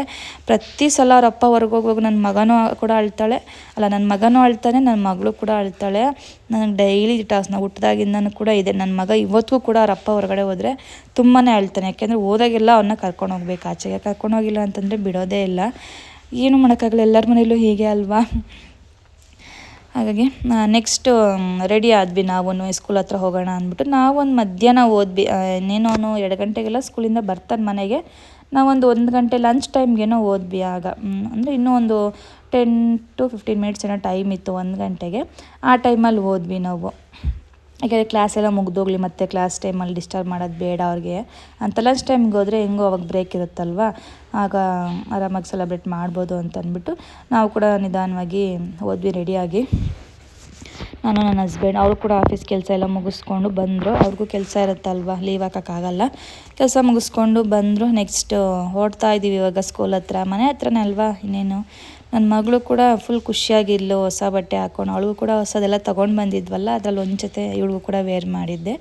ಪ್ರತಿ ಸಲ ಅವ್ರ ಅಪ್ಪ ಹೊರಗೋಗೋಗಿ ನನ್ನ ಮಗನೂ ಕೂಡ ಅಳ್ತಾಳೆ. ಅಲ್ಲ ನನ್ನ ಮಗನೂ ನನ್ನ ಮಗಳು ಕೂಡ ಅಳ್ತಾಳೆ. ನನಗೆ ಡೈಲಿ ಟಾಸ್ನ ಹುಟ್ಟಿದಾಗಿಂದನೂ ಕೂಡ ಇದೆ. ನನ್ನ ಮಗ ಇವತ್ತಿಗೂ ಕೂಡ ಅವ್ರ ಅಪ್ಪ ಹೊರಗಡೆ ಹೋದರೆ ತುಂಬಾ ಅಳ್ತಾನೆ. ಯಾಕೆಂದರೆ ಹೋದಾಗೆಲ್ಲ ಅವನ್ನ ಕರ್ಕೊಂಡು ಹೋಗ್ಬೇಕು. ಆಚೆಗೆ ಕರ್ಕೊಂಡು ಹೋಗಿಲ್ಲ ಅಂತಂದರೆ ಬಿಡೋದೇ ಇಲ್ಲ. ಏನು ಮಾಡೋಕ್ಕಾಗಲ್ಲ. ಎಲ್ಲರ ಮನೇಲೂ ಹೀಗೆ ಅಲ್ವಾ? ಹಾಗಾಗಿ ನೆಕ್ಸ್ಟು ರೆಡಿ ಆದ್ವಿ ನಾವು ಸ್ಕೂಲ್ ಹತ್ರ ಹೋಗೋಣ ಅಂದ್ಬಿಟ್ಟು ನಾವೊಂದು ಮಧ್ಯಾಹ್ನ ಓದ್ವಿ. ಅವನು ಎರಡು ಗಂಟೆಗೆಲ್ಲ ಸ್ಕೂಲಿಂದ ಬರ್ತಾನೆ ಮನೆಗೆ. ನಾವೊಂದು ಒಂದು ಗಂಟೆ ಲಂಚ್ ಟೈಮ್ಗೇನೋ ಓದ್ವಿ ಆಗ. ಅಂದರೆ ಇನ್ನೂ ಒಂದು ಟೆನ್ ಟು ಫಿಫ್ಟೀನ್ ಮಿನಿಟ್ಸ್ ಏನೋ ಟೈಮ್ ಇತ್ತು ಒಂದು ಗಂಟೆಗೆ. ಆ ಟೈಮಲ್ಲಿ ಹೋದ್ವಿ ನಾವು. ಯಾಕೆಂದರೆ ಕ್ಲಾಸ್ ಎಲ್ಲ ಮುಗ್ದೋಗ್ಲಿ ಮತ್ತೆ ಕ್ಲಾಸ್ ಟೈಮಲ್ಲಿ ಡಿಸ್ಟರ್ಬ್ ಮಾಡೋದು ಬೇಡ ಅವ್ರಿಗೆ. ಅಂತ ಲಂಚ್ ಟೈಮ್ಗೆ ಹೋದರೆ ಹೆಂಗೋ ಅವಾಗ ಬ್ರೇಕ್ ಇರುತ್ತಲ್ವ? ಆಗ ಆರಾಮಾಗಿ ಸೆಲೆಬ್ರೇಟ್ ಮಾಡ್ಬೋದು ಅಂತ ಅಂದ್ಬಿಟ್ಟು ನಾವು ಕೂಡ ನಿಧಾನವಾಗಿ ಹೋದ್ವಿ ರೆಡಿಯಾಗಿ ನಾನು, ನನ್ನ ಹಸ್ಬೆಂಡ್ ಅವರು ಕೂಡ ಆಫೀಸ್ ಕೆಲಸ ಎಲ್ಲ ಮುಗಿಸ್ಕೊಂಡು ಬಂದರು. ಅವ್ರಿಗೂ ಕೆಲಸ ಇರುತ್ತಲ್ವ? ಲೀವ್ ಹಾಕೋಕ್ಕಾಗಲ್ಲ. ಕೆಲಸ ಮುಗಿಸ್ಕೊಂಡು ಬಂದರು. ನೆಕ್ಸ್ಟ್ ಹೊಡ್ತಾ ಇದ್ದೀವಿ ಇವಾಗ ಸ್ಕೂಲ್ ಹತ್ರ. ಮನೆ ಹತ್ರನೇ ಅಲ್ವಾ ಇನ್ನೇನು? ನನ್ನ ಮಗಳು ಕೂಡ ಫುಲ್ ಖುಷಿಯಾಗಿದ್ಲು ಹೊಸ ಬಟ್ಟೆ ಹಾಕೊಂಡು, ಅವಳಿಗೂ ಕೂಡ ಹೊಸದೆಲ್ಲ ತೊಗೊಂಡು ಬಂದಿದ್ವಲ್ಲ, ಅದ್ರಲ್ಲಿ ಒಂದು ಜೊತೆ ಇವಳಿಗೂ ಕೂಡ ವೇರ್ ಮಾಡಿದ್ದೆ.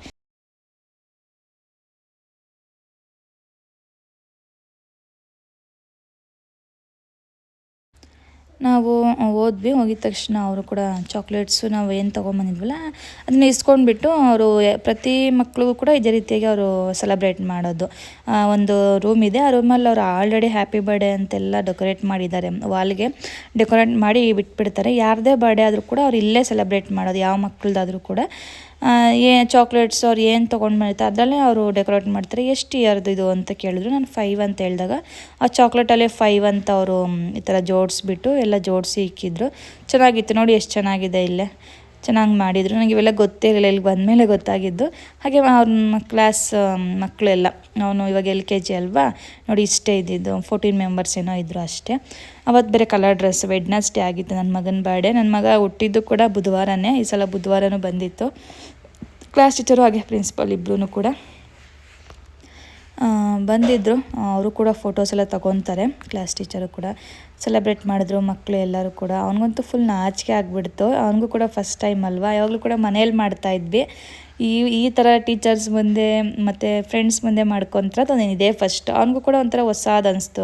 ನಾವು ಹೋದ್ವಿ ಹೋಗಿದ ತಕ್ಷಣ ಅವರು ಕೂಡ ಚಾಕ್ಲೇಟ್ಸು ನಾವು ಏನು ತೊಗೊಂಬಂದಿದ್ವಲ್ಲ ಅದನ್ನ ಇಸ್ಕೊಂಡ್ಬಿಟ್ಟು ಅವರು ಪ್ರತಿ ಮಕ್ಕಳಿಗೂ ಕೂಡ ಇದೇ ರೀತಿಯಾಗಿ ಅವರು ಸೆಲೆಬ್ರೇಟ್ ಮಾಡೋದು. ಒಂದು ರೂಮ್ ಇದೆ, ಆ ರೂಮಲ್ಲಿ ಅವರು ಆಲ್ರೆಡಿ ಹ್ಯಾಪಿ ಬರ್ಡೇ ಅಂತೆಲ್ಲ ಡೆಕೋರೇಟ್ ಮಾಡಿದ್ದಾರೆ. ವಾಲ್ಗೆ ಡೆಕೋರೇಟ್ ಮಾಡಿ ಬಿಟ್ಬಿಡ್ತಾರೆ. ಯಾರದೇ ಬರ್ಡೇ ಆದರೂ ಕೂಡ ಅವ್ರು ಇಲ್ಲೇ ಸೆಲೆಬ್ರೇಟ್ ಮಾಡೋದು, ಯಾವ ಮಕ್ಕಳದಾದರೂ ಕೂಡ. ಏ ಚಾಕ್ಲೇಟ್ಸ್ ಅವ್ರು ಏನು ತೊಗೊಂಡು ಬಂದಿರ್ತಾರೆ ಅದರಲ್ಲೇ ಅವರು ಡೆಕೋರೇಟ್ ಮಾಡ್ತಾರೆ. ಎಷ್ಟು ಇಯರ್ದು ಇದು ಅಂತ ಕೇಳಿದ್ರು. ನಾನು ಫೈವ್ ಅಂತ ಹೇಳಿದಾಗ, ಆ ಚಾಕ್ಲೇಟಲ್ಲೇ ಫೈವ್ ಅಂತ ಅವರು ಈ ಥರ ಜೋಡಿಸ್ಬಿಟ್ಟು ಎಲ್ಲ ಜೋಡಿಸಿ ಇಕ್ಕಿದ್ರು. ಚೆನ್ನಾಗಿತ್ತು. ನೋಡಿ ಎಷ್ಟು ಚೆನ್ನಾಗಿದೆ ಇಲ್ಲೇ. ಚೆನ್ನಾಗಿ ಮಾಡಿದರು. ನನಗೆ ಇವೆಲ್ಲ ಗೊತ್ತೇ ಇರಲಿಲ್ಲ ಇಲ್ಲಿ ಬಂದಮೇಲೆ ಗೊತ್ತಾಗಿದ್ದು. ಹಾಗೆ ಅವ್ರ ಕ್ಲಾಸ್ ಮಕ್ಕಳೆಲ್ಲ ಅವನು ಇವಾಗ ಎಲ್ ಕೆ ಜಿ ಅಲ್ವಾ? ನೋಡಿ ಇಷ್ಟೇ ಇದ್ದಿದ್ದು ಫೋರ್ಟೀನ್ ಮೆಂಬರ್ಸ್ ಏನೋ ಇದ್ದರು ಅಷ್ಟೇ. ಅವತ್ತು ಬೇರೆ ಕಲರ್ ಡ್ರೆಸ್ ವೆಡ್ನಸ್ಡೇ ಆಗಿತ್ತು ನನ್ನ ಮಗನ ಬರ್ಡೇ ನನ್ನ ಮಗ ಹುಟ್ಟಿದ್ದು ಕೂಡ ಬುಧವಾರನೇ, ಈ ಸಲ ಬುಧವಾರನೂ ಬಂದಿತ್ತು. ಕ್ಲಾಸ್ ಟೀಚರು ಹಾಗೆ ಪ್ರಿನ್ಸಿಪಲ್ ಇಬ್ಬರೂ ಕೂಡ. ಬಂದಿದ್ದರು ಅವರು ಕೂಡ ಫೋಟೋಸ್ ಎಲ್ಲ ತಗೊತಾರೆ. ಕ್ಲಾಸ್ ಟೀಚರು ಕೂಡ ಸೆಲೆಬ್ರೇಟ್ ಮಾಡಿದ್ರು ಮಕ್ಕಳು ಎಲ್ಲರೂ ಕೂಡ. ಅವನಿಗಂತೂ ಫುಲ್ ನಾಚಿಕೆ ಆಗಿಬಿಡ್ತು. ಅವನಿಗೂ ಕೂಡ ಫಸ್ಟ್ ಟೈಮ್ ಅಲ್ವಾ? ಯಾವಾಗಲೂ ಕೂಡ ಮನೇಲಿ ಮಾಡ್ತಾಯಿದ್ವಿ ಈ ಈ ಥರ ಟೀಚರ್ಸ್ ಮುಂದೆ ಮತ್ತು ಫ್ರೆಂಡ್ಸ್ ಮುಂದೆ ಮಾಡ್ಕೊತಾರೆ ಅದು ಇದೇ ಫಸ್ಟ್ ಅವನಿಗೂ ಕೂಡ ಒಂಥರ ಹೊಸಾದು ಅನಿಸ್ತು.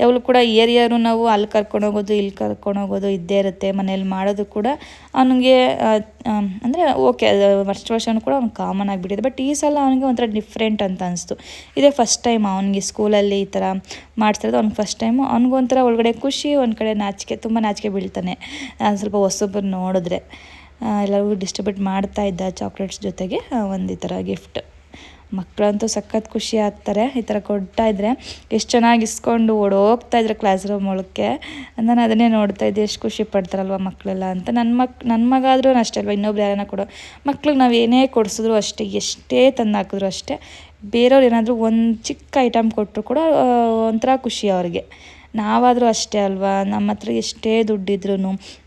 ಯಾವಾಗಲೂ ಕೂಡ ಇಯರು ನಾವು ಅಲ್ಲಿ ಕರ್ಕೊಂಡು ಹೋಗೋದು, ಇಲ್ಲಿ ಕರ್ಕೊಂಡು ಹೋಗೋದು ಇದ್ದೇ ಇರುತ್ತೆ. ಮನೇಲಿ ಮಾಡೋದು ಕೂಡ ಅವನಿಗೆ ಅಂದರೆ ಓಕೆ ವರ್ಷ ವರ್ಷವೂ ಕೂಡ ಅವ್ನು ಕಾಮನ್ ಆಗಿಬಿಟ್ಟಿದೆ. ಬಟ್ ಈ ಸಲ ಅವನಿಗೆ ಒಂಥರ ಡಿಫ್ರೆಂಟ್ ಅಂತ ಅನಿಸ್ತು. ಇದೇ ಫಸ್ಟ್ ಟೈಮ್ ಅವನಿಗೆ ಸ್ಕೂಲಲ್ಲಿ ಈ ಥರ ಮಾಡ್ತಿರೋದು. ಅವ್ನಿಗೆ ಫಸ್ಟ್ ಟೈಮು ಅವ್ನಿಗೊಂಥರ ಒಳಗಡೆ ಖುಷಿ, ಒಂದು ಕಡೆ ನಾಚಿಕೆ, ತುಂಬ ನಾಚಿಕೆ ಬೀಳ್ತಾನೆ. ಸ್ವಲ್ಪ ಹೊಸೊಬ್ಬರು ನೋಡಿದ್ರೆ. ಎಲ್ಲರಿಗೂ ಡಿಸ್ಟ್ರಿಬ್ಯೂಟ್ ಮಾಡ್ತಾ ಇದ್ದ ಚಾಕ್ಲೇಟ್ಸ್ ಜೊತೆಗೆ ಒಂದು ಈ ಥರ ಗಿಫ್ಟ್ ಮಕ್ಕಳಂತೂ ಸಖತ್ ಖುಷಿ ಆಗ್ತಾರೆ, ಈ ಥರ ಕೊಡ್ತಾ ಇದ್ರೆ. ಎಷ್ಟು ಚೆನ್ನಾಗಿ ಇಸ್ಕೊಂಡು ಓಡೋಗ್ತಾ ಇದ್ರೆ ಕ್ಲಾಸ್ ರೂಮ್ ಒಳಕ್ಕೆ. ನಾನು ಅದನ್ನೇ ನೋಡ್ತಾ ಇದ್ದೆ, ಎಷ್ಟು ಖುಷಿ ಪಡ್ತಾರಲ್ವ ಮಕ್ಕಳೆಲ್ಲ ಅಂತ. ನನ್ನ ಮಕ್ ನನ್ನ ಮಗ ಆದರೂ ಅಷ್ಟೇ ಅಲ್ವ, ಇನ್ನೊಬ್ರು ಯಾರನ್ನ ಕೊಡೋ. ಮಕ್ಳಿಗೆ ನಾವು ಏನೇ ಕೊಡಿಸಿದ್ರು ಅಷ್ಟೇ, ಎಷ್ಟೇ ತಂದು ಹಾಕಿದ್ರು ಅಷ್ಟೇ. ಬೇರೆಯವ್ರು ಏನಾದರೂ ಒಂದು ಚಿಕ್ಕ ಐಟಮ್ ಕೊಟ್ಟರು ಕೂಡ ಒಂಥರ ಖುಷಿ ಅವ್ರಿಗೆ. ನಾವಾದರೂ ಅಷ್ಟೇ ಅಲ್ವಾ? ನಮ್ಮ ಹತ್ರ ಎಷ್ಟೇ ದುಡ್ಡಿದ್ರೂ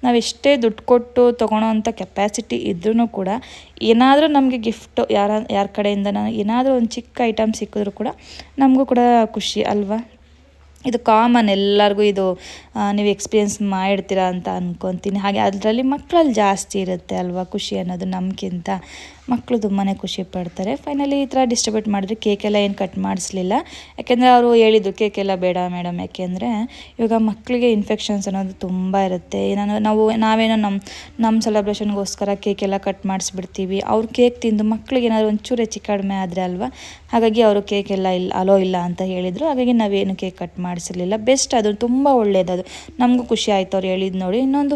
ನಾವು ಎಷ್ಟೇ ದುಡ್ಡು ಕೊಟ್ಟು ತೊಗೊಳೋ ಅಂಥ ಕೆಪ್ಯಾಸಿಟಿ ಇದ್ರೂ ಕೂಡ ಏನಾದರೂ ನಮಗೆ ಗಿಫ್ಟು ಯಾರ ಯಾರ ಕಡೆಯಿಂದ ಏನಾದರೂ ಒಂದು ಚಿಕ್ಕ ಐಟಮ್ ಸಿಕ್ಕಿದ್ರು ಕೂಡ ನಮಗೂ ಕೂಡ ಖುಷಿ ಅಲ್ವಾ? ಇದು ಕಾಮನ್ ಎಲ್ಲರಿಗೂ ಇದು ನೀವು ಎಕ್ಸ್ಪೀರಿಯೆನ್ಸ್ ಮಾಡಿರ್ತೀರ ಅಂತ ಅಂದ್ಕೊತೀನಿ ಹಾಗೆ ಅದರಲ್ಲಿ ಮಕ್ಕಳಲ್ಲಿ ಜಾಸ್ತಿ ಇರುತ್ತೆ ಅಲ್ವಾ ಖುಷಿ ಅನ್ನೋದು ನಮಗಿಂತ. ಮಕ್ಕಳು ತುಂಬಾ ಖುಷಿ ಪಡ್ತಾರೆ. ಫೈನಲಿ ಈ ಥರ ಡಿಸ್ಟ್ರಿಬ್ಯೂಟ್ ಮಾಡಿದ್ರೆ ಕೇಕೆಲ್ಲ ಏನು ಕಟ್ ಮಾಡಿಸ್ಲಿಲ್ಲ. ಯಾಕೆಂದರೆ ಅವರು ಹೇಳಿದರು ಕೇಕೆಲ್ಲ ಬೇಡ ಮೇಡಮ್ ಯಾಕೆಂದರೆ ಇವಾಗ ಮಕ್ಕಳಿಗೆ ಇನ್ಫೆಕ್ಷನ್ಸ್ ಅನ್ನೋದು ತುಂಬ ಇರುತ್ತೆ. ನಾನು ನಾವು, ನಾವೇನೋ ನಮ್ಮ ನಮ್ಮ ಸೆಲೆಬ್ರೇಷನ್ಗೋಸ್ಕರ ಕೇಕೆಲ್ಲ ಕಟ್ ಮಾಡಿಸ್ಬಿಡ್ತೀವಿ. ಅವ್ರು ಕೇಕ್ ತಿಂದು ಮಕ್ಕಳಿಗೆ ಏನಾದ್ರು ಒಂಚೂರು ಹೆಚ್ಚು ಕಡಿಮೆ ಆದರೆ ಅಲ್ವಾ, ಹಾಗಾಗಿ ಅವರು ಕೇಕ್ ಎಲ್ಲ ಇಲ್ಲ ಅಲೋ ಇಲ್ಲ ಅಂತ ಹೇಳಿದರು. ಹಾಗಾಗಿ ನಾವೇನು ಕೇಕ್ ಕಟ್ ಮಾಡಿಸಿರ್ಲಿಲ್ಲ ಬೆಸ್ಟ್ ಅದು, ತುಂಬ ಒಳ್ಳೇದು ನಮಗೂ ಖುಷಿ ಆಯಿತು ಅವ್ರು ಹೇಳಿದ್ದು ನೋಡಿ. ಇನ್ನೊಂದು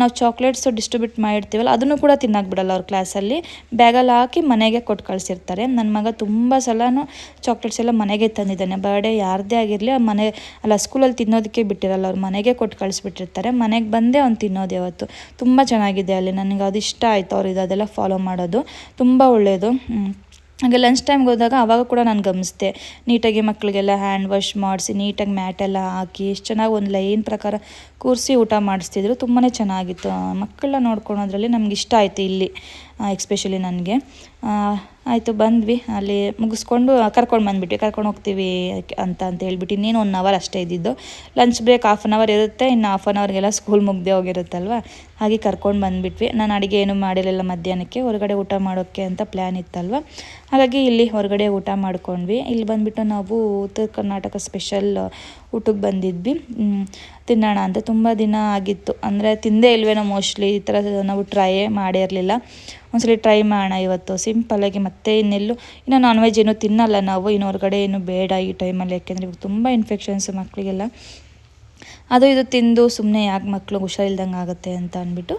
ನಾವು ಚಾಕ್ಲೇಟ್ಸು ಡಿಸ್ಟ್ರಿಬ್ಯೂಟ್ ಮಾಡಿರ್ತೀವಲ್ಲ, ಅದನ್ನು ಕೂಡ ತಿನ್ನಕ್ಕೆ ಬಿಡಲ್ಲ ಅವ್ರ ಕ್ಲಾಸಲ್ಲಿ ಬ್ಯಾಗಲ್ಲಿ ಹಾಕಿ ಮನೆಗೆ ಕೊಟ್ಟು ಕಳಿಸಿರ್ತಾರೆ. ನನ್ನ ಮಗ ತುಂಬ ಸಲನೂ ಚಾಕ್ಲೇಟ್ಸ್ ಎಲ್ಲ ಮನೆಗೆ ತಂದಿದ್ದಾನೆ. ಬರ್ಡೇ ಯಾರದೇ ಆಗಿರಲಿ ಮನೆ, ಅಲ್ಲ ಸ್ಕೂಲಲ್ಲಿ ತಿನ್ನೋದಕ್ಕೆ ಬಿಟ್ಟಿರಲ್ಲ ಅವ್ರು, ಮನೆಗೆ ಕೊಟ್ಟು ಕಳಿಸ್ಬಿಟ್ಟಿರ್ತಾರೆ. ಮನೆಗೆ ಬಂದೇ ಅವ್ನು ತಿನ್ನೋದು ಯಾವತ್ತು. ತುಂಬ ಚೆನ್ನಾಗಿದೆ ಅಲ್ಲಿ. ನನಗೆ ಅದು ಇಷ್ಟ ಆಯಿತು ಅವ್ರು ಇದು ಅದೆಲ್ಲ ಫಾಲೋ ಮಾಡೋದು. ತುಂಬ ಒಳ್ಳೆಯದು ಹಾಗೆ ಲಂಚ್ ಟೈಮ್ಗೆ ಹೋದಾಗ ಅವಾಗ ಕೂಡ ನಾನು ಗಮನಿಸಿದೆ. ನೀಟಾಗಿ ಮಕ್ಕಳಿಗೆಲ್ಲ ಹ್ಯಾಂಡ್ ವಾಶ್ ಮಾಡಿಸಿ, ನೀಟಾಗಿ ಮ್ಯಾಟೆಲ್ಲ ಹಾಕಿ, ಎಷ್ಟು ಚೆನ್ನಾಗಿ ಒಂದು ಲೈನ್ ಪ್ರಕಾರ ಕೂರಿಸಿ ಊಟ ಮಾಡಿಸ್ತಿದ್ರು. ತುಂಬಾ ಚೆನ್ನಾಗಿತ್ತು. ಮಕ್ಕಳನ್ನ ನೋಡ್ಕೊಳೋದ್ರಲ್ಲಿ ನಮ್ಗೆ ಇಷ್ಟ ಆಯಿತು ಇಲ್ಲಿ ಎಕ್ಸ್ಪೆಷಲಿ ನನಗೆ. ಆಯಿತು, ಬಂದ್ವಿ. ಅಲ್ಲಿ ಮುಗಿಸ್ಕೊಂಡು ಕರ್ಕೊಂಡು ಬಂದುಬಿಟ್ವಿ. ಕರ್ಕೊಂಡು ಹೋಗ್ತೀವಿ ಅಂತ ಅಂತ ಹೇಳ್ಬಿಟ್ಟು ಇನ್ನೇನು ಒನ್ ಅವರ್ ಅಷ್ಟೇ ಇದ್ದಿದ್ದು. Lunch break half an hour ಇರುತ್ತೆ. ಇನ್ನು ಹಾಫ್ ಆನ್ ಅವರ್ಗೆಲ್ಲ ಸ್ಕೂಲ್ ಮುಗ್ದೇ ಹೋಗಿರುತ್ತಲ್ವ? ಹಾಗೆ ಕರ್ಕೊಂಡು ಬಂದುಬಿಟ್ವಿ. ನಾನು ಅಡುಗೆ ಏನು ಮಾಡಿರಲಿಲ್ಲ ಮಧ್ಯಾಹ್ನಕ್ಕೆ. ಹೊರಗಡೆ ಊಟ ಮಾಡೋಕ್ಕೆ ಅಂತ ಪ್ಲ್ಯಾನ್ ಇತ್ತಲ್ವ? ಹಾಗಾಗಿ ಇಲ್ಲಿ ಹೊರಗಡೆ ಊಟ ಮಾಡ್ಕೊಂಡ್ವಿ. ಇಲ್ಲಿ ಬಂದುಬಿಟ್ಟು ನಾವು ಉತ್ತರ ಕರ್ನಾಟಕ ಸ್ಪೆಷಲ್ ಊಟಕ್ಕೆ ಬಂದಿದ್ವಿ. ತಿನ್ನೋಣ ಅಂತ. ತುಂಬ ದಿನ ಆಗಿತ್ತು. ಅಂದರೆ ತಿಂದೇ ಇಲ್ವೇನೋ ಮೋಸ್ಟ್ಲಿ ಈ ಥರ ನಾವು ಟ್ರೈ ಮಾಡಿರಲಿಲ್ಲ ಒಂದ್ಸಲಿ ಟ್ರೈ ಮಾಡೋಣ ಇವತ್ತು. ಸಿಂಪಲ್ಲಾಗಿ ಮತ್ತೆ ಇನ್ನೆಲ್ಲೂ, ಇನ್ನು ನಾನ್ ವೆಜ್ ಏನೂ ತಿನ್ನಲ್ಲ ನಾವು. ಇನ್ನು ಹೊರಗಡೆ ಏನು ಬೇಡ ಈ ಟೈಮಲ್ಲಿ ಯಾಕೆಂದರೆ ಇವಾಗ ತುಂಬ ಇನ್ಫೆಕ್ಷನ್ಸ್ ಮಕ್ಕಳಿಗೆಲ್ಲ ಅದು ಇದು ತಿಂದು ಸುಮ್ಮನೆ ಯಾಕೆ ಮಕ್ಕಳು ಹುಷಾರಿಲ್ದಂಗೆ ಆಗುತ್ತೆ ಅಂತ ಅಂದ್ಬಿಟ್ಟು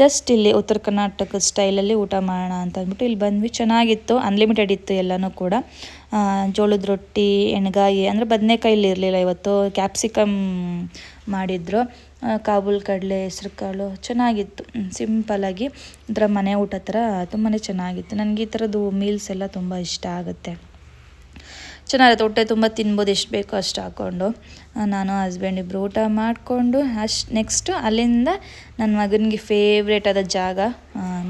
ಜಸ್ಟ್ ಇಲ್ಲಿ ಉತ್ತರ ಕರ್ನಾಟಕದ ಸ್ಟೈಲಲ್ಲಿ ಊಟ ಮಾಡೋಣ ಅಂತ ಅಂದ್ಬಿಟ್ಟು ಇಲ್ಲಿ ಬಂದ್ವಿ. ಚೆನ್ನಾಗಿತ್ತು. ಅನ್ಲಿಮಿಟೆಡ್ ಇತ್ತು ಎಲ್ಲನೂ ಕೂಡ. ಜೋಳದ ರೊಟ್ಟಿ, ಎಣ್ಗಾಯಿ, ಅಂದರೆ ಬದನೇಕಾಯಿಲಿ ಇರಲಿಲ್ಲ ಇವತ್ತು. ಕ್ಯಾಪ್ಸಿಕಮ್ ಮಾಡಿದ್ರು. ಕಾಬೂಲ್ ಕಡಲೆ ಹೆಸ್ರು ಕಾಳು ಚೆನ್ನಾಗಿತ್ತು ಸಿಂಪಲಾಗಿ ಒಂಥರ ಮನೆ ಊಟ ಥರ ತುಂಬಾ ಚೆನ್ನಾಗಿತ್ತು. ನನಗೆ ಈ ಥರದ್ದು ಮೀಲ್ಸ್ ಎಲ್ಲ ತುಂಬ ಇಷ್ಟ ಆಗುತ್ತೆ. ಚೆನ್ನಾಗಿರುತ್ತೆ. ಹೊಟ್ಟೆ ತುಂಬ ತಿನ್ಬೋದು, ಎಷ್ಟು ಬೇಕೋ ಅಷ್ಟು ಹಾಕ್ಕೊಂಡು. ನಾನು ಹಸ್ಬೆಂಡ್ ಇಬ್ಬರು ಊಟ ಮಾಡಿಕೊಂಡು ಅಷ್ಟು ನೆಕ್ಸ್ಟು ಅಲ್ಲಿಂದ ನನ್ನ ಮಗನಿಗೆ ಫೇವ್ರೇಟ್ ಆದ ಜಾಗ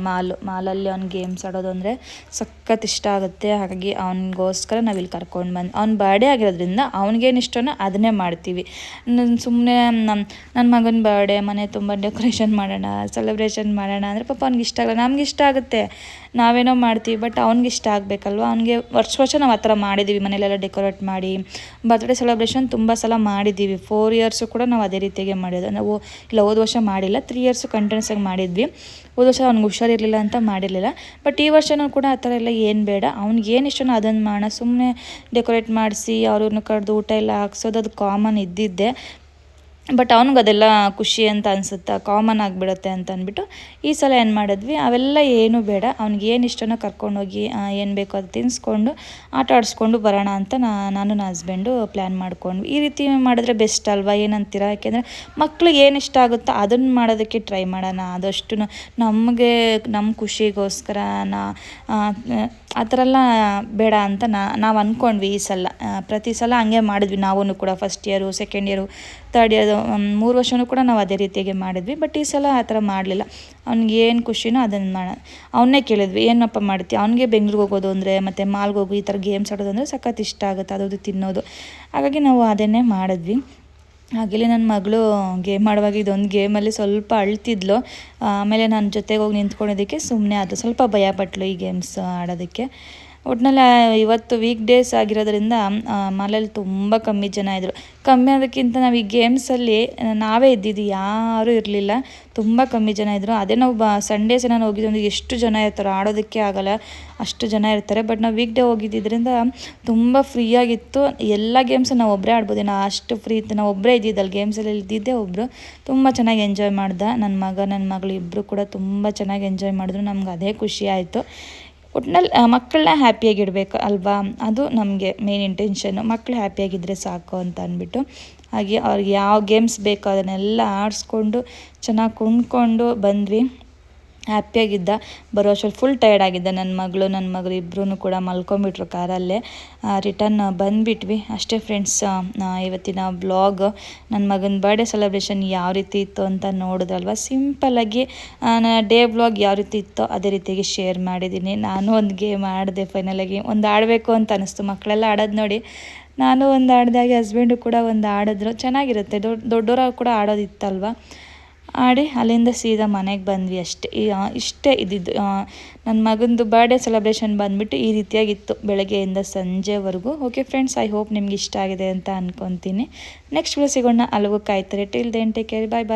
ಮಾಲು, ಮಾಲಲ್ಲಿ ಅವ್ನು ಗೇಮ್ಸ್ ಆಡೋದು ಅಂದರೆ ಸಖತ್ ಇಷ್ಟ ಆಗುತ್ತೆ. ಹಾಗಾಗಿ ಅವನಿಗೋಸ್ಕರ ನಾವು ಇಲ್ಲಿ ಕರ್ಕೊಂಡು ಬಂದು, ಅವ್ನ ಬರ್ಡೇ ಆಗಿರೋದ್ರಿಂದ ಅವ್ನಿಗೇನು ಇಷ್ಟನೋ ಅದನ್ನೇ ಮಾಡ್ತೀವಿ. ಸುಮ್ಮನೆ ನಮ್ಮ ನನ್ನ ಮಗನ ಬರ್ಡೇ ಮನೆ ತುಂಬ ಡೆಕೋರೇಷನ್ ಮಾಡೋಣ ಸೆಲೆಬ್ರೇಷನ್ ಮಾಡೋಣ ಅಂದರೆ ಪಾಪ ಅವ್ನಿಗೆ ಇಷ್ಟ ಆಗಲ್ಲ. ನಮ್ಗೆ ಇಷ್ಟ ಆಗುತ್ತೆ. ನಾವೇನೋ ಮಾಡ್ತೀವಿ ಬಟ್ ಅವ್ನಿಗೆ ಇಷ್ಟ ಆಗಬೇಕಲ್ವ? ಅವ್ನಿಗೆ ವರ್ಷ ವರ್ಷ ನಾವು ಆ ಥರ ಮಾಡಿದ್ದೀವಿ ಮನೇಲೆಲ್ಲ ಡೆಕೋರೇಟ್ ಮಾಡಿ ಬರ್ತ್ಡೇ ಸೆಲೆಬ್ರೇಷನ್ ತುಂಬ ಸಲ ಮಾಡಿದ್ದೀವಿ. ಫೋರ್ ಇಯರ್ಸು ಕೂಡ ನಾವು ಅದೇ ರೀತಿಯಾಗಿ ಮಾಡಿದ್ದು ನಾವು ಇಲ್ಲ, ಹೋದ ವರ್ಷ ಮಾಡಿಲ್ಲ ತ್ರೀ ಇಯರ್ಸು ಕಂಟಿನ್ಯೂಸ್ ಆಗಿ ಮಾಡಿದ್ವಿ. ಹೋದ ವರ್ಷ ಅವ್ನಿಗೆ ಹುಷಾರಿರಲಿಲ್ಲ ಅಂತ ಮಾಡಿರಲಿಲ್ಲ. ಬಟ್ ಈ ವರ್ಷನೂ ಕೂಡ ಆ ಥರ ಎಲ್ಲ ಏನು ಬೇಡ. ಅವ್ನಿಗೆ ಏನು ಇಷ್ಟನೋ ಅದನ್ನು ಮಾಡೋಣ. ಸುಮ್ಮನೆ ಡೆಕೋರೇಟ್ ಮಾಡಿಸಿ, ಅವ್ರನ್ನ ಕಡ್ದು ಊಟ ಎಲ್ಲ ಹಾಕ್ಸೋದು ಅದು ಕಾಮನ್ ಇದ್ದಿದ್ದೆ. ಬಟ್ ಅವ್ನಿಗೆ ಅದೆಲ್ಲ ಖುಷಿ ಅಂತ ಅನಿಸುತ್ತೆ ಕಾಮನ್ ಆಗಿಬಿಡುತ್ತೆ ಅಂತ ಅಂದ್ಬಿಟ್ಟು ಈ ಸಲ ಏನು ಮಾಡಿದ್ವಿ, ಅವೆಲ್ಲ ಏನೂ ಬೇಡ, ಅವ್ನಿಗೆ ಏನು ಇಷ್ಟನೋ ಕರ್ಕೊಂಡೋಗಿ ಏನು ಬೇಕೋ ಅದು ತಿನ್ನಿಸ್ಕೊಂಡು ಆಟ ಆಡಿಸ್ಕೊಂಡು ಬರೋಣ ಅಂತ ನಾನು ನನ್ನ ಹಸ್ಬೆಂಡು ಪ್ಲ್ಯಾನ್ ಮಾಡ್ಕೊಂಡ್ವಿ. ಈ ರೀತಿ ಮಾಡಿದ್ರೆ ಬೆಸ್ಟ್ ಅಲ್ವಾ, ಏನಂತೀರ? ಯಾಕೆಂದರೆ ಮಕ್ಳಿಗೆ ಏನು ಇಷ್ಟ ಆಗುತ್ತೋ ಅದನ್ನು ಮಾಡೋದಕ್ಕೆ ಟ್ರೈ ಮಾಡೋಣ. ಆದಷ್ಟು ನಮಗೆ ನಮ್ಮ ಖುಷಿಗೋಸ್ಕರ ನಾ, ಆ ಥರ ಎಲ್ಲ ಬೇಡ ಅಂತ ನಾವು ಅಂದ್ಕೊಂಡ್ವಿ ಈ ಸಲ. ಪ್ರತಿ ಸಲ ಹಂಗೆ ಮಾಡಿದ್ವಿ ನಾವೂ ಕೂಡ first year second year third year ಮೂರು ವರ್ಷವೂ ಕೂಡ ನಾವು ಅದೇ ರೀತಿಯಾಗಿ ಮಾಡಿದ್ವಿ ಬಟ್ ಈ ಸಲ ಆ ಥರ ಮಾಡಲಿಲ್ಲ. ಅವ್ನಿಗೆ ಏನು ಖುಷಿನೋ ಅದನ್ನು ಮಾಡ, ಅವನ್ನೇ ಕೇಳಿದ್ವಿ, ಏನಪ್ಪ ಮಾಡ್ತೀವಿ ಅವನಿಗೆ ಬೆಂಗ್ಳೂರಿಗೆ ಹೋಗೋದು ಅಂದರೆ, ಮತ್ತು ಮಾಲ್ಗೆ ಹೋಗಿ ಈ ಥರ ಗೇಮ್ಸ್ ಆಡೋದು ಅಂದರೆ ಸಖತ್ ಇಷ್ಟ ಆಗುತ್ತೆ, ಅದು ತಿನ್ನೋದು. ಹಾಗಾಗಿ ನಾವು ಅದನ್ನೇ ಮಾಡಿದ್ವಿ. ಹಾಗೆಯೇ ನನ್ನ ಮಗಳು ಗೇಮ್ ಆಡುವಾಗ ಇದೊಂದು ಗೇಮಲ್ಲಿ ಸ್ವಲ್ಪ ಅಳ್ತಿದ್ಲು. ಆಮೇಲೆ ನನ್ನ ಜೊತೆಗೆ ಹೋಗಿ ನಿಂತ್ಕೊಂಡಿದ್ದಕ್ಕೆ ಸುಮ್ಮನೆ ಅದು ಸ್ವಲ್ಪ ಭಯಪಟ್ಲು ಈ ಗೇಮ್ಸ್ ಆಡೋದಕ್ಕೆ. ಒಟ್ಟಿನಲ್ಲಿ ಇವತ್ತು ವೀಕ್ ಡೇಸ್ ಆಗಿರೋದ್ರಿಂದ ಮನೇಲಿ ತುಂಬ ಕಮ್ಮಿ ಜನ ಇದ್ದರು ಕಮ್ಮಿ ಆದಕ್ಕಿಂತ ನಾವು ಈ ಗೇಮ್ಸಲ್ಲಿ ನಾವೇ ಇದ್ದಿದ್ದು ಯಾರೂ ಇರಲಿಲ್ಲ. ತುಂಬ ಕಮ್ಮಿ ಜನ ಇದ್ದರು ಅದೇ ನಾವು ಬ ಸಂಡೇಸ್ ನಾನು ಹೋಗಿದ್ದು ಅಂದರೆ ಎಷ್ಟು ಜನ ಇರ್ತಾರೋ, ಆಡೋದಕ್ಕೆ ಆಗಲ್ಲ, ಅಷ್ಟು ಜನ ಇರ್ತಾರೆ. ಬಟ್ ನಾವು ವೀಕ್ ಡೇ ಹೋಗಿದ್ದರಿಂದ ತುಂಬ ಫ್ರೀಯಾಗಿತ್ತು ಎಲ್ಲ ಗೇಮ್ಸ್ ನಾವು ಒಬ್ಬರೇ ಆಡ್ಬೋದು. ನಾವು ಅಷ್ಟು ಫ್ರೀ ಇತ್ತು. ನಾವು ಒಬ್ಬರೇ ಇದ್ದಿದ್ದಲ್ಲ ಗೇಮ್ಸಲ್ಲಿ ಇದ್ದಿದ್ದೆ ಒಬ್ಬರು ತುಂಬ ಚೆನ್ನಾಗಿ ಎಂಜಾಯ್ ಮಾಡ್ದೆ. ನನ್ನ ಮಗ ನನ್ನ ಮಗಳು ಇಬ್ಬರು ಕೂಡ ತುಂಬ ಚೆನ್ನಾಗಿ ಎಂಜಾಯ್ ಮಾಡಿದ್ರು. ನಮ್ಗೆ ಅದೇ ಖುಷಿ ಆಯಿತು. ಒಟ್ನಲ್ಲಿ ಮಕ್ಕಳನ್ನ ಹ್ಯಾಪಿಯಾಗಿಡಬೇಕು ಅಲ್ವಾ? ಅದು ನಮಗೆ ಮೇನ್ ಇಂಟೆನ್ಷನ್ನು ಮಕ್ಕಳು ಹ್ಯಾಪಿಯಾಗಿದ್ದರೆ ಸಾಕು ಅಂತ ಅಂದ್ಬಿಟ್ಟು, ಹಾಗೆ ಅವ್ರಿಗೆ ಯಾವ ಗೇಮ್ಸ್ ಬೇಕೋ ಅದನ್ನೆಲ್ಲ ಆಡಿಸ್ಕೊಂಡು, ಚೆನ್ನಾಗಿ ಕುಣ್ಕೊಂಡು ಬಂದ್ವಿ. ಹ್ಯಾಪಿಯಾಗಿದ್ದ, ಬರೋ ಅಷ್ಟರಲ್ಲಿ ಫುಲ್ ಟಯರ್ಡ್ ಆಗಿದ್ದ. ನನ್ನ ಮಗಳು ನನ್ನ ಮಗಳು ಇಬ್ಬರೂ ಕೂಡ ಮಲ್ಕೊಂಬಿಟ್ರು ಕಾರಲ್ಲೇ. ರಿಟರ್ನ್ ಬಂದುಬಿಟ್ವಿ. ಅಷ್ಟೇ ಫ್ರೆಂಡ್ಸ್ ಇವತ್ತಿನ ಬ್ಲಾಗ್ ನನ್ನ ಮಗನ ಬರ್ಡೇ ಸೆಲೆಬ್ರೇಷನ್ ಯಾವ ರೀತಿ ಇತ್ತು ಅಂತ ನೋಡಿದ್ರಲ್ವ? ಸಿಂಪಲ್ಲಾಗಿ ಡೇ ಬ್ಲಾಗ್ ಯಾವ ರೀತಿ ಇತ್ತೋ ಅದೇ ರೀತಿಯಾಗಿ ಶೇರ್ ಮಾಡಿದ್ದೀನಿ. ನಾನು ಒಂದು ಗೇಮ್ ಆಡಿದೆ ಫೈನಲಾಗಿ ಒಂದು ಆಡಬೇಕು ಅಂತ ಅನಿಸ್ತು. ಮಕ್ಕಳೆಲ್ಲ ಆಡೋದು ನೋಡಿ, ನಾನು ಒಂದು ಆಡಿದಾಗೆ ಹಸ್ಬೆಂಡು ಕೂಡ ಒಂದು ಆಡಿದ್ರು. ಚೆನ್ನಾಗಿರುತ್ತೆ. ದೊಡ್ಡ, ದೊಡ್ಡೋರಾಗ ಕೂಡ ಆಡೋದಿತ್ತಲ್ವ? ಆಡಿ ಅಲ್ಲಿಂದ ಸೀದಾ ಮನೆಗೆ ಬಂದ್ವಿ ಅಷ್ಟೇ. ಇಷ್ಟೇ ಇದ್ದಿದ್ದು ನನ್ನ ಮಗನದು ಬರ್ಡೇ ಸೆಲೆಬ್ರೇಷನ್ ಬಂದುಬಿಟ್ಟು ಈ ರೀತಿಯಾಗಿತ್ತು ಬೆಳಗ್ಗೆಯಿಂದ ಸಂಜೆವರೆಗೂ. ಓಕೆ ಫ್ರೆಂಡ್ಸ್ ಐ ಹೋಪ್ ನಿಮ್ಗೆ ಇಷ್ಟ ಆಗಿದೆ ಅಂತ ಅಂದ್ಕೊತೀನಿ ನೆಕ್ಸ್ಟ್ ವಿಡಿಯೋ ಸಿಗೋಣ. ಅಲ್ಲಿಗೂ ಕಾಯ್ತಾರೆ. Till then take care bye bye